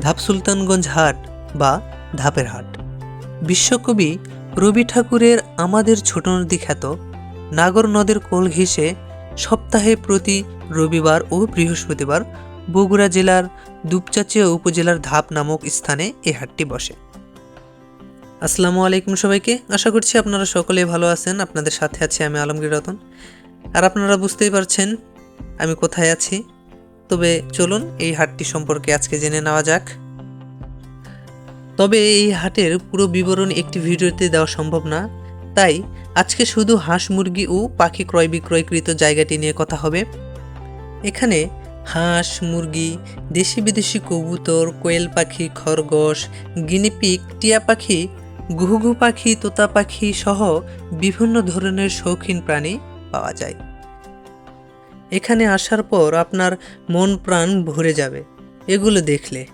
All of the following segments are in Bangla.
ধাপ সুলতানগঞ্জ হাট বা ধাপের হাট। বিশ্বকবি রবি ঠাকুরের আমাদের ছোট নদী খ্যাত নাগর নদের কোল ঘেঁষে সপ্তাহে প্রতি রবিবার ও বৃহস্পতিবার বগুড়া জেলার দুপচাচিয়া উপজেলার ধাপ নামক স্থানে এ হাটটি বসে। আসসালামু আলাইকুম সবাইকে। আশা করছি আপনারা সকলে ভালো আছেন, আপনাদের সাথে আছি আমি আলমগীর রতন। আর আপনারা বুঝতেই পারছেন আমি কোথায় আছি। তবে চলুন এই হাটটি সম্পর্কে আজকে জেনে নেওয়া যাক। তবে এই হাটের পুরো বিবরণ একটি ভিডিওতে দেওয়া সম্ভব না, তাই আজকে শুধু হাঁস মুরগি ও পাখি ক্রয় বিক্রয়কৃত জায়গাটি নিয়ে কথা হবে। এখানে হাঁস, মুরগি দেশি বিদেশি কবুতর, কোয়েল পাখি, খরগোশ গিনিপিক টিয়া পাখি ঘুঘু পাখি, তোতা পাখি সহ বিভিন্ন ধরনের শৌখিন প্রাণী পাওয়া যায়। এখানে আসার পর আপনার মন প্রাণ ভরে যাবে। এগুলো দেখলে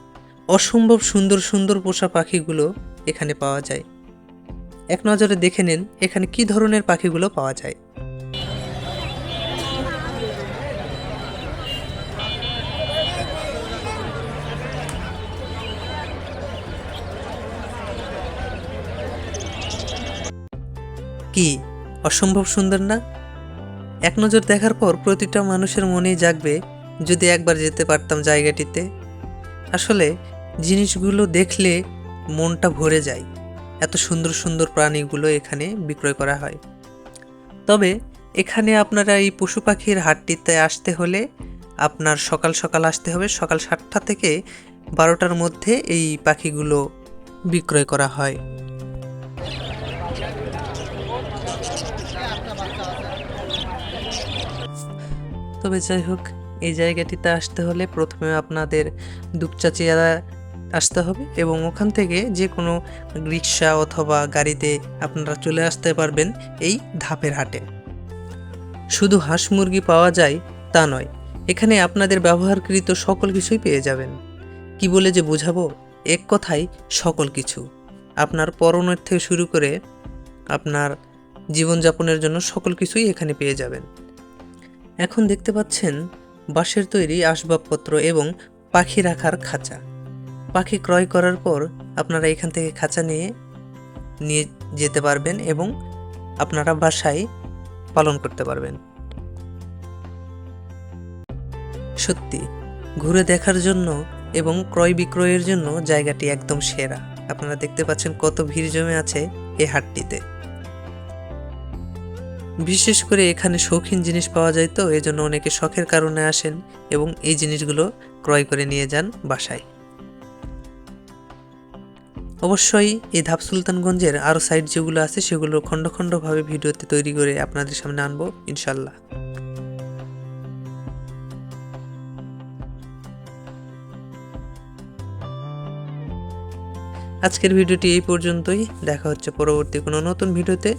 অসম্ভব সুন্দর সুন্দর পোষা পাখিগুলো এখানে পাওয়া যায়। এক নজরে দেখে নিন এখানে কি ধরনের পাখিগুলো পাওয়া যায়। কি? অসম্ভব সুন্দর না? এক নজর দেখার পর প্রতিটা মানুষের মনেই জাগবে, যদি একবার যেতে পারতাম জায়গাটিতে। আসলে, জিনিসগুলো দেখলে মনটা ভরে যায়। এত সুন্দর সুন্দর প্রাণীগুলো এখানে বিক্রয় করা হয়। তবে, এখানে আপনারা এই পশু পাখির হাটটিতে আসতে হলে আপনার সকাল সকাল আসতে হবে। সকাল সাতটা থেকে বারোটার মধ্যে এই পাখিগুলো বিক্রয় করা হয়। তবে যাই হোক, এই জায়গাটিতে আসতে হলে প্রথমে আপনাদের দুপচাচিয়া আসতে হবে এবং ওখান থেকে যে কোনো রিক্সা অথবা গাড়িতে আপনারা চলে আসতে পারবেন এই ধাপের হাটে। শুধু হাঁস মুরগি পাওয়া যায় তা নয়, এখানে আপনাদের ব্যবহারকৃত সকল কিছুই পেয়ে যাবেন। কি বলে যে বোঝাবো? এক কথায় সকল কিছু। আপনার পরনের থেকে শুরু করে আপনার জীবনযাপনের জন্য সকল কিছুই এখানে পেয়ে যাবেন। এখন দেখতে পাচ্ছেন বাঁশের তৈরি আসবাবপত্র এবং পাখি রাখার খাঁচা। পাখি ক্রয় করার পর আপনারা এখান থেকে খাঁচা নিয়ে নিয়ে যেতে পারবেন এবং আপনারা বাসায় পালন করতে পারবেন। সত্যি, ঘুরে দেখার জন্য এবং ক্রয় বিক্রয়ের জন্য জায়গাটি একদম সেরা। আপনারা দেখতে পাচ্ছেন কত ভিড় জমে আছে এই হাটটিতে। বিশেষ করে এখানে শৌখিন জিনিস পাওয়া যায় তো এই জন্য অনেকে শখের কারণে আসেন এবং এই জিনিসগুলো ক্রয় করে নিয়ে যান বাসায়। অবশ্যই এই ধাপ সুলতানগঞ্জের আরও সাইট যেগুলো আছে, সেগুলো খণ্ড খণ্ডভাবে ভিডিওতে তৈরি করে আপনাদের সামনে আনব ইনশাল্লাহ আজকের ভিডিওটি এই পর্যন্তই। দেখা হচ্ছে পরবর্তী কোনো নতুন ভিডিওতে।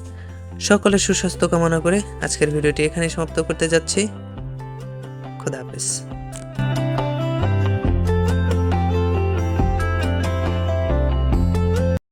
সকলের সুস্বাস্থ্য কামনা করে আজকের ভিডিওটি এখানে সমাপ্ত করতে যাচ্ছি। খোদা হাফেজ।